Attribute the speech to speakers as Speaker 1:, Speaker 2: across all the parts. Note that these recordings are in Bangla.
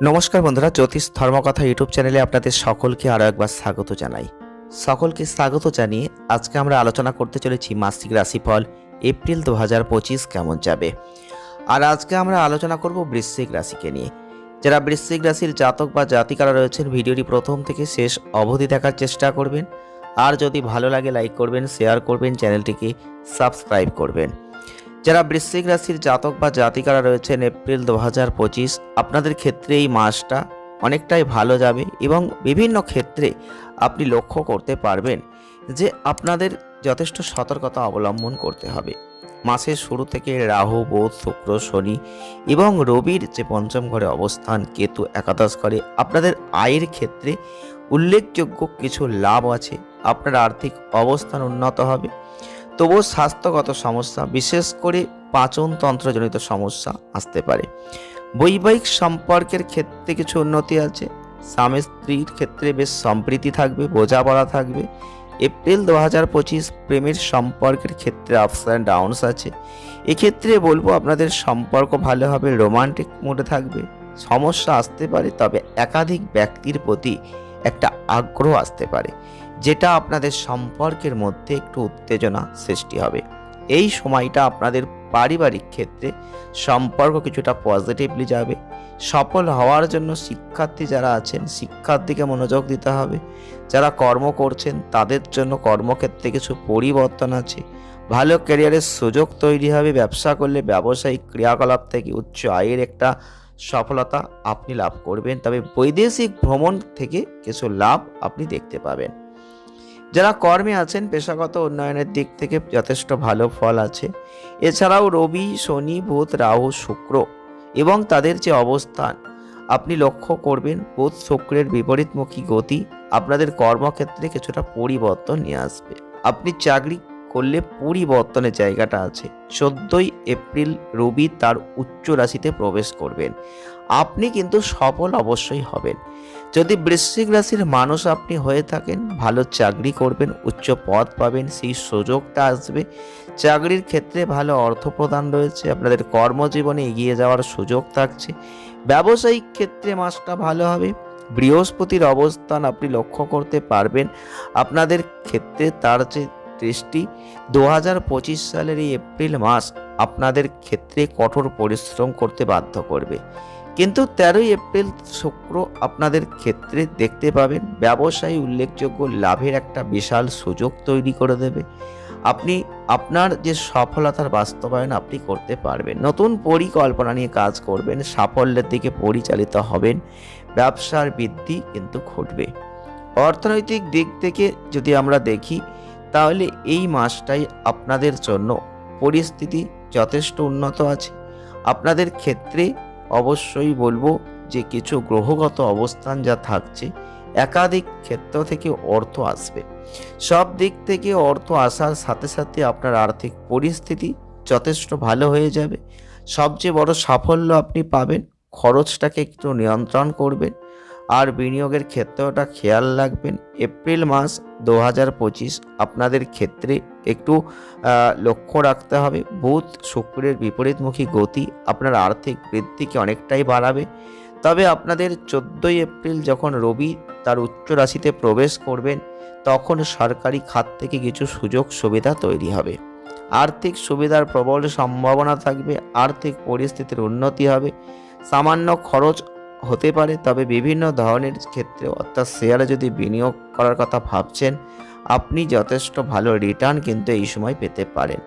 Speaker 1: নমস্কার বন্ধুরা, জ্যোতিষ ধর্মকথা ইউটিউব চ্যানেলে আপনাদের সকলকে আরও একবার স্বাগত জানাই। সকলকে স্বাগত জানিয়ে আজকে আমরা আলোচনা করতে চলেছি মাসিক রাশিফল, এপ্রিল দু হাজার পঁচিশ কেমন যাবে। আর আজকে আমরা আলোচনা করব বৃশ্চিক রাশিকে নিয়ে। যারা বৃশ্চিক রাশির জাতক বা জাতিকারা রয়েছেন, ভিডিওটি প্রথম থেকে শেষ অবধি দেখার চেষ্টা করবেন। আর যদি ভালো লাগে, লাইক করবেন, শেয়ার করবেন, চ্যানেলটিকে সাবস্ক্রাইব করবেন। যারা বৃশ্চিক রাশির জাতক বা জাতিকারা রয়েছেন এপ্রিল দু হাজার পঁচিশ, আপনাদের ক্ষেত্রে এই মাসটা অনেকটাই ভালো যাবে এবং বিভিন্ন ক্ষেত্রে আপনি লক্ষ্য করতে পারবেন যে আপনাদের যথেষ্ট সতর্কতা অবলম্বন করতে হবে। মাসের শুরু থেকে রাহু, বোধ, শুক্র, শনি এবং রবির যে পঞ্চম ঘরে অবস্থান, কেতু, একাদশ ঘরে আপনাদের আয়ের ক্ষেত্রে উল্লেখযোগ্য কিছু লাভ আছে। আপনার আর্থিক অবস্থান উন্নত হবে। তবুও স্বাস্থ্যগত সমস্যা, বিশেষ করে পাচনতন্ত্রজনিত সমস্যা আসতে পারে। বৈবাহিক সম্পর্কের ক্ষেত্রে কিছু উন্নতি আছে। স্বামী স্ত্রীর ক্ষেত্রে বেশ সম্প্রীতি থাকবে, বোঝাপড়া থাকবে। এপ্রিল দু হাজার পঁচিশ প্রেমের সম্পর্কের ক্ষেত্রে আপস অ্যান্ড ডাউনস আছে। এক্ষেত্রে বলব আপনাদের সম্পর্ক ভালো হবে রোমান্টিক মোডে থাকবে। সমস্যা আসতে পারে, তবে একাধিক ব্যক্তির প্রতি একটা আগ্রহ আসতে পারে। যেটা আপনাদের সম্পর্কের মধ্যে একটু উত্তেজনা সৃষ্টি হবে। এই সময়টা আপনাদের পারিবারিক ক্ষেত্রে সম্পর্ক কিছুটা পজিটিভলি যাবে। সফল হওয়ার জন্য শিক্ষার্থী যারা আছেন শিক্ষার দিকে মনোযোগ দিতে হবে। যারা কর্ম করছেন, তাদের জন্য কর্মক্ষেত্রে কিছু পরিবর্তন আছে। ভালো ক্যারিয়ারের সুযোগ তৈরি হবে। ব্যবসা করলে ব্যবসায়িক ক্রিয়াকলাপ থেকে উচ্চ আয়ের একটা সফলতা আপনি লাভ করবেন। তবে বৈদেশিক ভ্রমণ থেকে কিছু লাভ আপনি দেখতে পাবেন। যারা কর্মে আছেন, পেশাগত উন্নয়নের দিক থেকে যথেষ্ট ভালো ফল আছে। এছাড়াও রবি, শনি, বুধ, রাহু, শুক্র এবং তাদের যে অবস্থান, আপনি লক্ষ্য করবেন বুধ শুক্রের বিপরীতমুখী গতি আপনাদের কর্মক্ষেত্রে কিছুটা পরিবর্তন নিয়ে আসবে। আপনি চাকরি করলে পরিবর্তনের জায়গাটা আছে। চোদ্দোই এপ্রিল রবি তার উচ্চ রাশিতে প্রবেশ করবেন। আপনি কিন্তু সফল অবশ্যই হবেন। যদি বৃশ্চিক রাশির মানুষ আপনি হয়ে থাকেন, ভালো চাকরি করবেন, উচ্চ পদ পাবেন, সেই সুযোগটা আসবে। চাকরির ক্ষেত্রে ভালো অর্থ প্রদান রয়েছে, আপনাদের কর্মজীবনে এগিয়ে যাওয়ার সুযোগ থাকছে। ব্যবসায়িক ক্ষেত্রে মাসটা ভালো হবে। বৃহস্পতির অবস্থান আপনি লক্ষ্য করতে পারবেন। আপনাদের ক্ষেত্রে তার যে দৃষ্টি দু হাজার পঁচিশ সালের এই এপ্রিল মাস আপনাদের ক্ষেত্রে কঠোর পরিশ্রম করতে বাধ্য করবে। কিন্তু তেরোই এপ্রিল শুক্র আপনাদের ক্ষেত্রে দেখতে পাবেন, ব্যবসায়ী উল্লেখযোগ্য লাভের একটা বিশাল সুযোগ তৈরি করে দেবে। আপনি, আপনার যে সফলতার বাস্তবায়ন আপনি করতে পারবেন, নতুন পরিকল্পনা নিয়ে কাজ করবেন, সাফল্যের দিকে পরিচালিত হবেন, ব্যবসার বৃদ্ধি কিন্তু ঘটবে। অর্থনৈতিক দিক থেকে যদি আমরা দেখি, তাহলে এই মাসটাই আপনাদের জন্য পরিস্থিতি যথেষ্ট উন্নত আছে। আপনাদের ক্ষেত্রে অবশ্যই বলব যে কিছু গ্রহগত অবস্থান যা থাকছে, একাধিক ক্ষেত্র থেকে অর্থ আসবে। সব দিক থেকে অর্থ আসার সাথে সাথে আপনার আর্থিক পরিস্থিতি যথেষ্ট ভালো হয়ে যাবে। সবচেয়ে বড় সাফল্য আপনি পাবেন, খরচটাকে একটু নিয়ন্ত্রণ করবেন আর বিনিয়োগের ক্ষেত্রেওটা খেয়াল রাখবেন। এপ্রিল মাস দু হাজার পঁচিশ আপনাদের ক্ষেত্রে একটু লক্ষ্য রাখতে হবে। বুধ শুক্রের বিপরীতমুখী গতি আপনার আর্থিক বৃদ্ধিকে অনেকটাই বাড়াবে। তবে আপনাদের চোদ্দোই এপ্রিল যখন রবি তার উচ্চ রাশিতে প্রবেশ করবেন, তখন সরকারি খাত থেকে কিছু সুযোগ সুবিধা তৈরি হবে। আর্থিক সুবিধার প্রবল সম্ভাবনা থাকবে, আর্থিক পরিস্থিতির উন্নতি হবে। সামান্য খরচ হতে পারে, তবে বিভিন্ন ধরনের ক্ষেত্রে অর্থাৎ শেয়ারে যদি বিনিয়োগ করার কথা ভাবছেন, আপনি যথেষ্ট ভালো রিটার্ন কিন্তু এই সময় পেতে পারেন।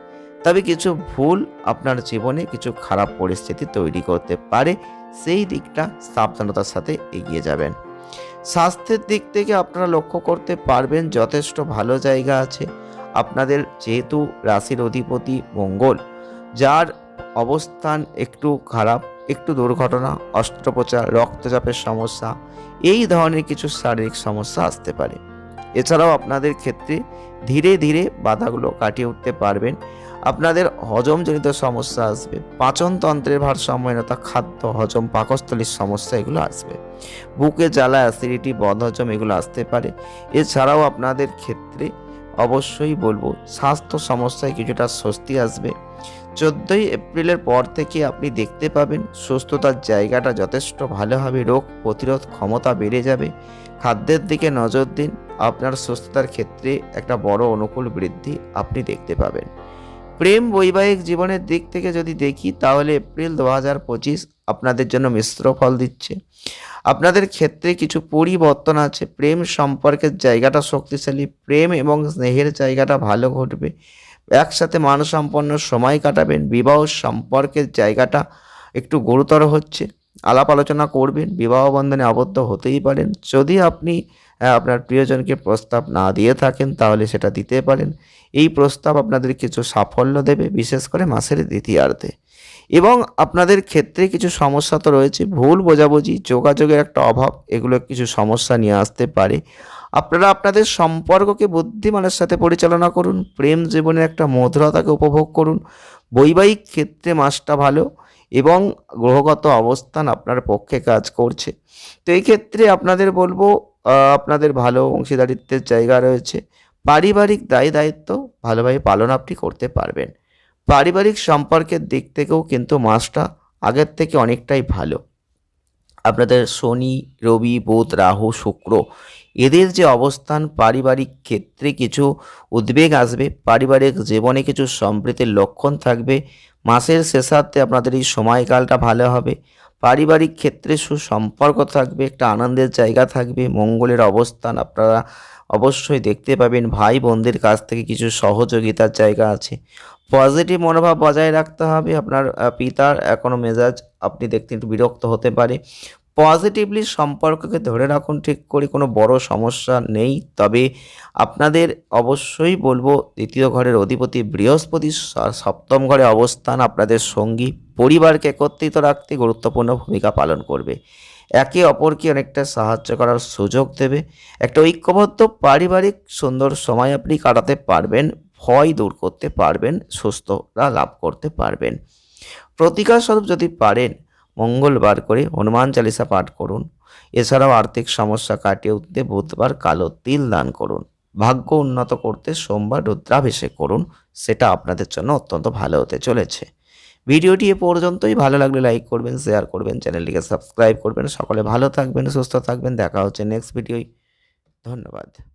Speaker 1: তবে কিছু ভুল আপনার জীবনে, কিছু খারাপ পরিস্থিতি তৈরি করতে পারে, সেই দিকটা সাবধানতার সাথে এগিয়ে যাবেন। স্বাস্থ্যের দিক থেকে আপনারা লক্ষ্য করতে পারবেন, যথেষ্ট ভালো জায়গা আছে। আপনাদের যেহেতু রাশির অধিপতি মঙ্গল, যার অবস্থান একটু খারাপ, একটু দুর্ঘটনা, অস্ত্রোপচার, রক্তচাপের সমস্যা, এই ধরনের কিছু শারীরিক সমস্যা আসতে পারে। এছাড়াও আপনাদের ক্ষেত্রে ধীরে ধীরে বাধাগুলো কাটিয়ে উঠতে পারবেন। আপনাদের হজমজনিত সমস্যা আসবে, পাচনতন্ত্রের ভারসাম্যহীনতা, খাদ্য হজম, পাকস্থলীর সমস্যা এগুলো আসবে। বুকে জ্বালা, অ্যাসিডিটি, বদহজম এগুলো আসতে পারে। এছাড়াও আপনাদের ক্ষেত্রে অবশ্যই বলব, স্বাস্থ্য সমস্যায় কিছুটা স্বস্তি আসবে। চোদ্দোই এপ্রিলের পর থেকে আপনি দেখতে পাবেন, সুস্থতার জায়গাটা যথেষ্ট ভালো হবে, রোগ প্রতিরোধ ক্ষমতা বেড়ে যাবে। খাদ্যের দিকে নজর দিন, আপনার সুস্থতার ক্ষেত্রে একটা বড় অনুকূল বৃদ্ধি আপনি দেখতে পাবেন। প্রেম বৈবাহিক জীবনের দিক থেকে যদি দেখি, তাহলে এপ্রিল দু হাজার পঁচিশ আপনাদের জন্য মিশ্র ফল দিচ্ছে। আপনাদের ক্ষেত্রে কিছু পরিবর্তন আছে। প্রেম সম্পর্কের জায়গাটা শক্তিশালী, প্রেম এবং স্নেহের জায়গাটা ভালো ঘটবে। একসাথে মানসম্পন্ন সময় কাটাবেন। বিবাহ সম্পর্কের জায়গাটা একটু গুরুতর হচ্ছে। আলাপ আলোচনা করবেন, বিবাহ বন্ধনে আবদ্ধ হতেই পারেন। যদি আপনি আপনার প্রিয়জনকে প্রস্তাব না দিয়ে থাকেন, তাহলে সেটা দিতে পারেন। এই প্রস্তাব আপনাদের কিছু সাফল্য দেবে, বিশেষ করে মাসের দ্বিতীয়ার্ধে। এবং আপনাদের ক্ষেত্রে কিছু সমস্যা তো রয়েছে, ভুল বোঝাবুঝি, যোগাযোগের একটা অভাব, এগুলো কিছু সমস্যা নিয়ে আসতে পারে। আপনারা আপনাদের সম্পর্ককে বুদ্ধিমানের সাথে পরিচালনা করুন, প্রেম জীবনের একটা মধুরতাকে উপভোগ করুন। বৈবাহিক ক্ষেত্রে মাসটা ভালো এবং গ্রহগত অবস্থান আপনার পক্ষে কাজ করছে। তো এই ক্ষেত্রে আপনাদের বলব আপনাদের ভালো অংশীদারিত্বের জায়গা রয়েছে। পারিবারিক দায় দায়িত্ব ভালোভাবে পালন আপনি করতে পারবেন। পারিবারিক সম্পর্কের দিক থেকেও কিন্তু মাসটা আগের থেকে অনেকটাই ভালো। আপনাদের শনি, রবি, বুধ, রাহু, শুক্র এদের যে অবস্থান, পারিবারিক ক্ষেত্রে কিছু উদ্বেগ আসবে, পারিবারিক জীবনে কিছু সম্প্রীতির লক্ষণ থাকবে, মাসের শেষার্থে আপনাদের এই সময়কালটা ভালো হবে, পারিবারিক ক্ষেত্রে সুসম্পর্ক থাকবে, একটা আনন্দের জায়গা থাকবে, মঙ্গলের অবস্থান আপনারা অবশ্যই দেখতে পাবেন ভাই বোনদের কাছ থেকে কিছু সহযোগিতার জায়গা আছে পজিটিভ মনোভাব বজায় রাখতে হবে। আপনার পিতার এখনও মেজাজ আপনি দেখতে একটু বিরক্ত হতে পারে। পজিটিভলি সম্পর্ককে ধরে রাখুন, ঠিক করে কোনো বড় সমস্যা নেই। তবে আপনাদের অবশ্যই বলব, দ্বিতীয় ঘরের অধিপতি বৃহস্পতি সপ্তম ঘরে অবস্থান আপনাদের সঙ্গী, পরিবারকে একত্রিত রাখতে গুরুত্বপূর্ণ ভূমিকা পালন করবে। একে অপরকে অনেকটা সাহায্য করার সুযোগ দেবে। একটা ঐক্যবদ্ধ, পারিবারিক, সুন্দর সময় আপনি কাটাতে পারবেন। ভয় দূর করতে পারবেন, সুস্থতা লাভ করতে পারবেন। প্রতিকার স্বরূপ যদি পারেন, মঙ্গলবার করে হনুমান চালিসা পাঠ করুন। এছাড়াও আর্থিক সমস্যা কাটিয়ে উঠতে বুধবার কালো তিল দান করুন। ভাগ্য উন্নত করতে সোমবার রুদ্রাভিষেক করুন, সেটা আপনাদের জন্য অত্যন্ত ভালো হতে চলেছে। ভিডিওটি এ পর্যন্তই। ভালো লাগলে লাইক করবেন, শেয়ার করবেন, চ্যানেলটিকে সাবস্ক্রাইব করবেন। সকলে ভালো থাকবেন, সুস্থ থাকবেন। দেখা হচ্ছে নেক্সট ভিডিওয়। ধন্যবাদ।